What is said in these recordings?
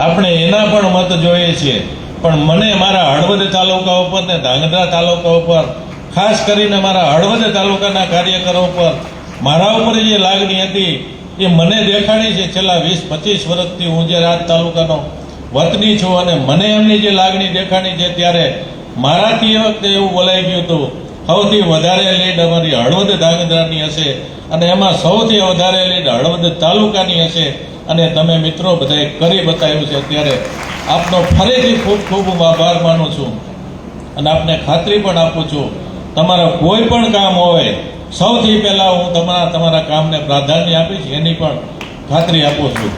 આપણે એના પણ મત જોઈએ છીએ. પણ મને મારા હળવદ તાલુકા ઉપર ને ધાંગધ્રા તાલુકા ઉપર, ખાસ કરીને મારા હળવદ તાલુકાના કાર્યકરો ઉપર, મારા ઉપર જે લાગણી હતી, એ મને દેખાડી છે. છેલ્લા વીસ, પચીસ વર્ષથી હું જે રાજ તાલુકાનો વતની છું અને મને એમની જે લાગણી દેખાડી છે ત્યારે મારાથી એ વખતે એવું બોલાઈ ગયું હતું, સૌથી વધારે લીડ અમારી હળવદ ધાંગધ્રાની હશે અને એમાં સૌથી વધારે લીડ હળવદ તાલુકાની હશે. અને તમે મિત્રો બધાએ કરી બતાવ્યું છે ત્યારે આપનો ફરીથી ખૂબ ખૂબ આભાર માનું છું. અને આપને ખાતરી પણ આપું છું. તમારા કોઈ પણ કામ હોય, સૌથી પહેલાં હું તમારા તમારા કામને પ્રાધાન્ય આપીશ, એની પણ ખાતરી આપું છું.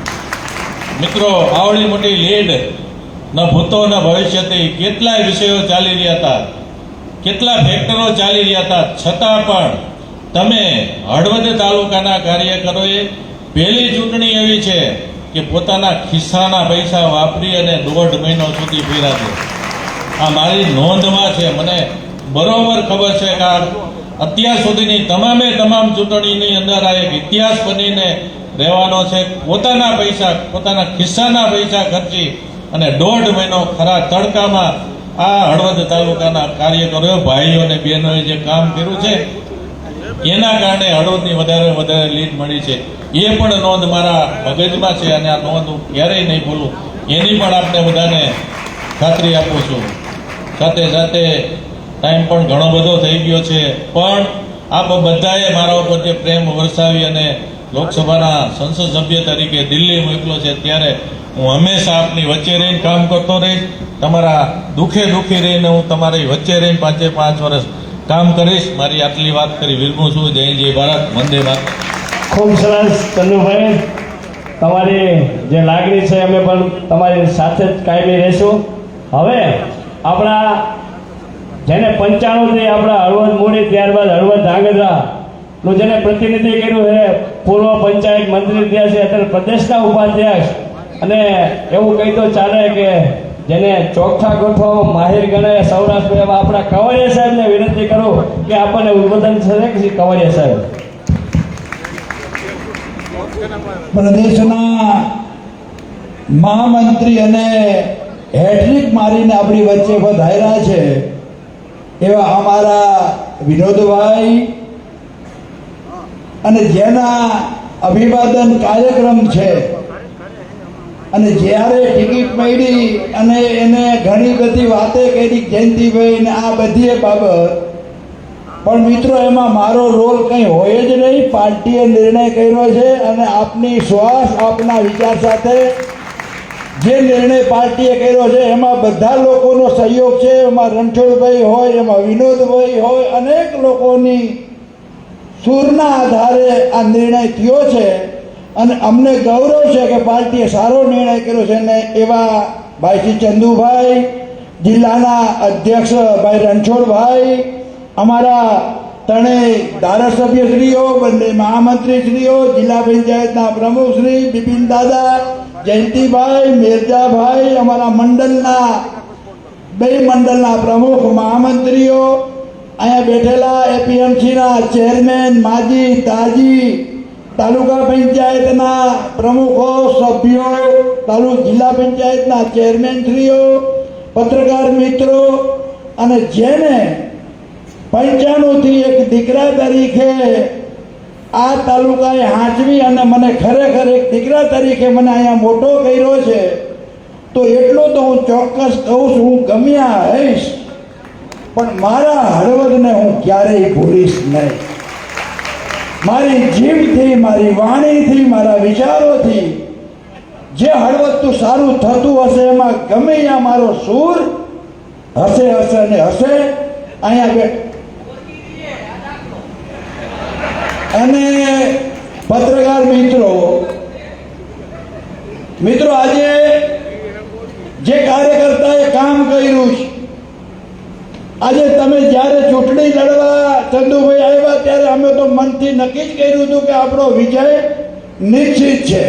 મિત્રો, આવડી મોટી લીડ, ન ભૂતો ન ભવિષ્યથી કેટલાય વિષયો ચાલી રહ્યા હતા. કેટલા ફેક્ટરો ચાલી રહ્યા હતા. છતાં પણ તમે હળવદ તાલુકાના કાર્યકરોએ પહેલી ચૂંટણી એવી છે કે પોતાના ખિસ્સાના પૈસા વાપરી અને દોઢ મહિનો સુધી ફેર્યા છે આ મારી નોંધમાં છે. મને બરોબર ખબર છે કે અત્યાર સુધીની તમામે તમામ ચૂંટણીની અંદર આ એક ઇતિહાસ બનીને રહેવાનો છે. પોતાના પૈસા, પોતાના ખિસ્સાના પૈસા ખર્ચી અને દોઢ મહિનો ખરા તડકામાં આ હળવદ તાલુકાના કાર્યકરો, ભાઈઓ અને બહેનોએ જે કામ કર્યું છે એના કારણે હળવદની વધારે વધારે લીડ મળી છે. એ પણ નોંધ મારા મગજમાં છે અને આ નોંધ હું ક્યારેય નહીં ભૂલું. એની પણ આપને બધાને ખાતરી આપું છું. સાથે સાથે ટાઈમ પણ ઘણો બધો થઈ ગયો છે. પણ આપ બધાએ મારા ઉપર જે પ્રેમ વરસાવી અને લોકસભાના સંસદ સભ્ય તરીકે દિલ્હી મોકલો છે, ત્યારે હું હંમેશા આપની વચ્ચે રહીને કામ કરતો રહીશ. તમારા દુઃખે દુઃખી રહીને હું તમારી વચ્ચે રહીને પાંચે પાંચ વર્ષ કામ કરીશ. મારી આટલી વાત કરી વિરમું છું. જય જય ભારત. વંદે ભારત. ખૂબ સરસ, ચંદુભાઈ. તમારી જે લાગણી છે અમે પણ તમારી સાથે જ કાયમી રહીશું. હવે આપણા જેને પંચાણુંથી આપણા હળવદ મૂડી ત્યારબાદ હળવદ ધાંગધ્રા નું જેને પ્રતિનિધિ કર્યું છે, પૂર્વ પંચાયત મંત્રી થયા છે, અત્યારે પ્રદેશના ઉપાધ્યક્ષ. અને એવું કહી તો ચાલે કે જેને ચોખ્ખા ગોઠવામાં માહિર ગણાય, સૌરાષ્ટ્ર એવા આપણા કવરિયા સાહેબને વિનંતી કરું કે આપણને ઉદબોધન છે કે કવરિયા સાહેબ? પ્રદેશના મહામંત્રી અને હેટ્રિક મારીને આપણી વચ્ચે વધાર્યા છે, એવા અમારા વિનોદભાઈ અને જેના અભિવાદન કાર્યક્રમ છે અને જ્યારે ટિકિટ મળી અને એને ઘણી બધી વાતે કરી જયંતિભાઈ, ને આ બધી બાબત. પણ મિત્રો, એમાં મારો રોલ કંઈ હોય જ નહીં. પાર્ટીએ નિર્ણય કર્યો છે અને આપની શ્વાસ આપના વિચાર સાથે જે નિર્ણય પાર્ટીએ કર્યો છે, એમાં બધા લોકોનો સહયોગ છે. એમાં રણછોડભાઈ હોય, એમાં વિનોદભાઈ હોય, અનેક લોકોની સૂરના આધારે આ નિર્ણય થયો છે. અને અમને ગૌરવ છે કે પાર્ટીએ સારો નિર્ણય કર્યો છે ને એવા ભાઈ શ્રી ચંદુભાઈ, જિલ્લાના અધ્યક્ષ ભાઈ રણછોડભાઈ, અમારા ત્રણેય ધારાસભ્યશ્રીઓ, બંને મહામંત્રીશ્રીઓ, જિલ્લા પંચાયતના પ્રમુખ શ્રી બિપિન દાદા, જયંતિભાઈ, મિર્જાભાઈ, અમારા મંડળના બે મંડળના પ્રમુખ મહામંત્રીઓ, અહીંયા બેઠેલા એપીએમસીના ચેરમેન માજી તાજી તાલુકા પંચાયતના પ્રમુખો, સભ્યો તાલુક જિલ્લા પંચાયતના ચેરમેનશ્રીઓ પત્રકાર મિત્રો અને જેને પંચાણુંથી એક દીકરા તરીકે આ તાલુકાએ હાંચવી અને મને ખરેખર એક દીકરા તરીકે મને અહીંયા મોટો કર્યો છે, તો એટલો તો હું ચોક્કસ કહું છું, હું ગમ્યા હઈશ પણ મારા હળવદને હું ક્યારેય ભૂલીશ નહીં. મારી જીભથી, મારી વાણીથી, મારા વિચારોથી જે હળવદતું સારું થતું હશે, એમાં ગમે ત્યાં મારો સૂર હશે હશે ને હશે અહીંયા અને પત્રકાર મિત્રો મિત્રો, આજે જે કાર્યકર્તાએ કામ કર્યું છે આજે તમે જ્યારે ચૂંટણી લડવા ચંદુભાઈ આવ્યા ત્યારે અમે તો મનથી નક્કી જ કર્યું હતું કે આપણો વિજય નિશ્ચિત છે.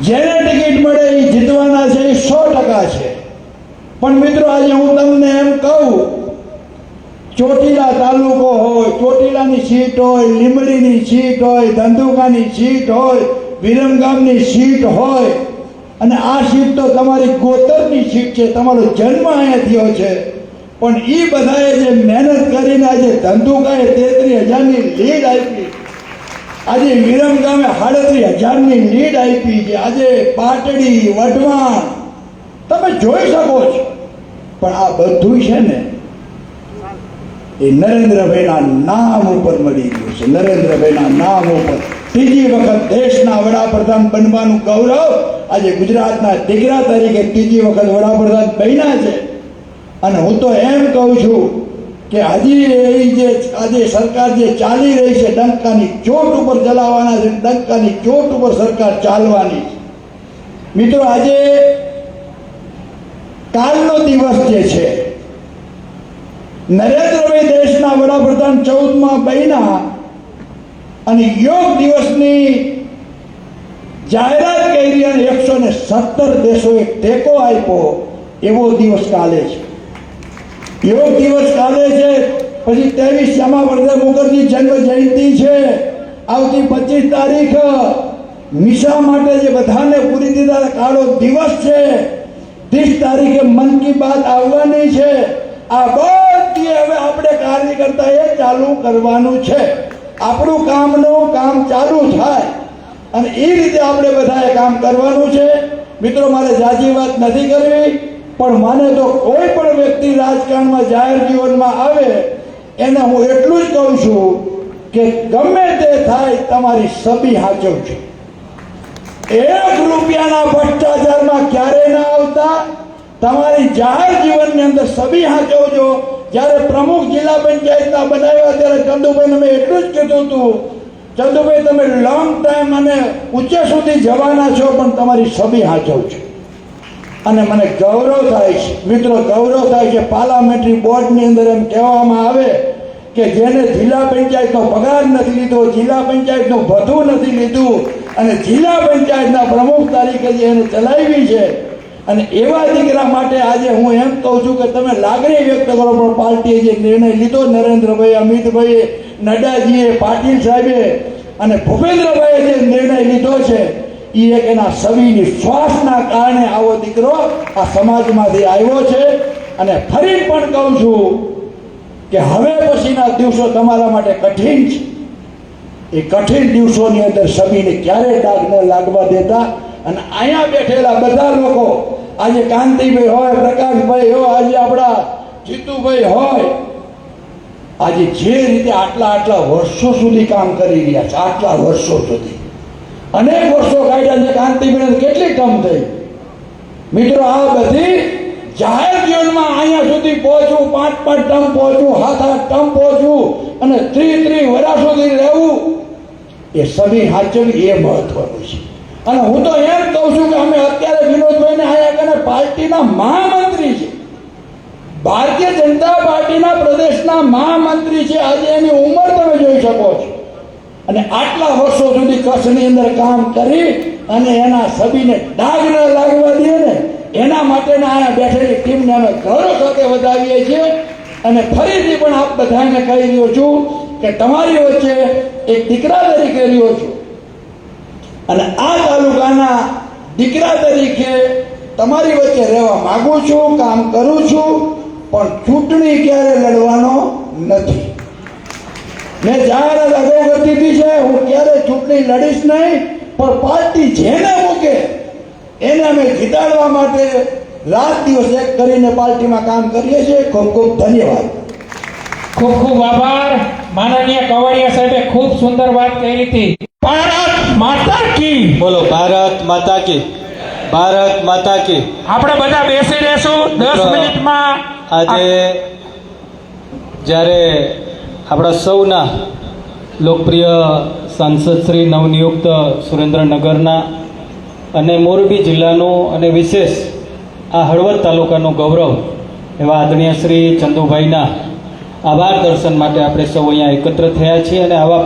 જેને ટિકિટ મળે એ જીતવાના છે એ સો ટકા છે. પણ મિત્રો, આજે હું તમને એમ કહું, ચોટીલા તાલુકો હોય, ચોટીલાની સીટ હોય, લીંબડીની સીટ હોય, ધંધુકાની સીટ હોય, વિરમગામની સીટ હોય અને આ સીટ તો તમારી ગોતરની સીટ છે, તમારો જન્મ અહીંયા થયો છે. પણ એ બધાએ જે મહેનત કરીને આજે ધંધુકાએ તેત્રીસ હજારની લીડ આપી. આજે વિરમ ગામે સાડત્રીસ હજારની લીડ આપી છે. આજે પાટડી, વઢવાણ, તમે જોઈ શકો છો. પણ આ બધું છે ને, એ નરેન્દ્રભાઈના નામ ઉપર મળી ગયું છે. નરેન્દ્રભાઈના નામ ઉપર. ત્રીજી વખત દેશના વડાપ્રધાન બનવાનું ગૌરવ આજે ગુજરાતના દીકરા તરીકે ત્રીજી વખત વડાપ્રધાન બન્યા છે અને હું તો એમ કહું છું કે હજી એ જે આજે સરકાર જે ચાલી રહી છે, ડંકાની ચોટ ઉપર ચલાવવાના છે, ડંકાની ચોટ ઉપર સરકાર ચાલવાની છે. મિત્રો, આજે કાલનો દિવસ જે છે, નરેન્દ્રભાઈ દેશના વડાપ્રધાન ચૌદમાં બન્યા અને યોગ દિવસની જાહેરાત કરી અને એકસો ને સત્તર દેશોએ ટેકો આપ્યો, એવો દિવસ કાલે છે. યોગ દિવસ કાલે છે, પછી ત્રેવીસ શ્યામાપ્રસાદ મુખર્જી જન્મ જયંતિ છે. આવતી પચીસ તારીખ મિશા માટે જે બધાને પૂરી દીધા કાળો દિવસ છે, ત્રીસ તારીખે મન કી બાત આવવાની છે. આ બધી હવે આપણે કાર્યકર્તા એ ચાલુ કરવાનું છે. આપણું કામનું કામ ચાલુ થાય અને એ રીતે આપણે બધાએ કામ કરવાનું છે. મિત્રો, મારે જાજી વાત નથી કરવી, પણ મને તો કોઈ પણ વ્યક્તિ રાજકારણમાં જાહેર જીવનમાં આવે, એને હું એટલું જ કહું છું કે ગમે તે થાય, તમારી સભી હાચવજો એક રૂપિયાના ભ્રષ્ટાચારમાં ક્યારેય ના આવતા, તમારી જાહેર જીવનની અંદર સભી હાચવજો જ્યારે પ્રમુખ જિલ્લા પંચાયતના બનાવ્યા ત્યારે ચંદુભાઈને મેં એટલું જ કીધું હતું, ચંદુભાઈ, તમે લોંગ ટાઈમ અને ઉચ્ચ સુધી જવાના છો, પણ તમારી છબી હાચવ છે. અને મને ગૌરવ થાય છે, મિત્રો, ગૌરવ થાય છે. પાર્લામેન્ટરી બોર્ડની અંદર એમ કહેવામાં આવે કે જેને જિલ્લા પંચાયતનો પગાર નથી લીધો, જિલ્લા પંચાયતનું ભથ્થું નથી લીધું, અને જિલ્લા પંચાયતના પ્રમુખ તરીકે જે એને ચલાવી છે અને એવા દીકરા માટે આજે હું એમ કહું છું કે તમે લાગણી વ્યક્ત કરો, પણ પાર્ટીએ જે નિર્ણય લીધો નરેન્દ્રભાઈ અમિતભાઈએ નડ્ડાજીએ પાટીલ સાહેબે અને ભૂપેન્દ્રભાઈએ જે નિર્ણય લીધો છે એ એક એના સવીની શ્વાસના કારણે આવો દીકરો આ સમાજમાંથી આવ્યો છે. અને ફરી પણ કહું છું કે હવે પછીના દિવસો તમારા માટે કઠિન છે. એ કઠિન દિવસોની અંદર સમીને ક્યારેય ડાઘ ન લાગવા દેતા. અને અહીંયા બેઠેલા બધા લોકો, આજે કાંતિભાઈ હોય, પ્રકાશભાઈ હોય, આજે આપણા જીતુભાઈ હોય, આજે જે રીતે આટલા આટલા વર્ષો સુધી કામ કરી રહ્યા છે, આટલા વર્ષો સુધી. અનેક વર્ષો કાઢ્યા છે, કાંતિભાઈને કેટલી કમ થઈ. મિત્રો, આ બધી જાહેર જીવનમાં અહીંયા સુધી પહોંચવું, પાંચ પાંચ ટર્મ પહોંચવું, હાથ હાથ ટર્મ પહોંચવું અને ત્રી ત્રી વર્ષ સુધી રહેવું, એ સમી હાચવી એ મહત્વનું છે. અને હું તો એમ કહું છું કે અમે અત્યારે વિનોદભાઈને આયા કને પાર્ટીના મહામંત્રી છે ભારતીય જનતા પાર્ટીના પ્રદેશના મહામંત્રી છે. આજે એની ઉંમર તમે જોઈ શકો છો. અને આટલા વર્ષો સુધી કચ્છની અંદર કામ કરી અને એના સભીને ડાઘ ન લાગવા દે ને, એના માટેના આયા બેઠેલી ટીમને અમે ગૌરવ સાથે વધાવીએ છીએ. અને ફરીથી પણ આપ બધાને કહી રહ્યો છું કે તમારી વચ્ચે એક દીકરા તરીકે રહ્યો છું. અને આ તાલુકાના દીકરા તરીકે તમારી વચ્ચે રહેવા માગું છું, કામ કરું છું, પણ ચૂંટણી ક્યારે લડવાનો નથી. મેં જાહેરાત અગાઉ છે, હું ક્યારે ચૂંટણી લડીશ નહીં, પણ પાર્ટી જેને મૂકે, એને અમે જીતાડવા માટે રાત દિવસ એક કરીને પાર્ટીમાં કામ કરીએ છીએ. ખૂબ ખૂબ ધન્યવાદ. ખૂબ ખૂબ આભાર. માનનીય કવાડિયા સાહેબે ખૂબ સુંદર વાત કરી હતી. માતા કી. બોલો ભારત માતા કી. ભારત માતા કી. આપણે બધા બેસી રહેશું. દસ મિનિટમાં આજે જ્યારે આપણા સૌના લોકપ્રિય સાંસદ શ્રી નવનિયુક્ત સુરેન્દ્રનગરના અને મોરબી જિલ્લાનું અને વિશેષ આ હળવદ તાલુકાનું ગૌરવ એવા આદરણીય શ્રી ચંદુભાઈના આભાર દર્શન માટે આપણે સૌ અહીંયા એકત્ર થયા છીએ અને આવા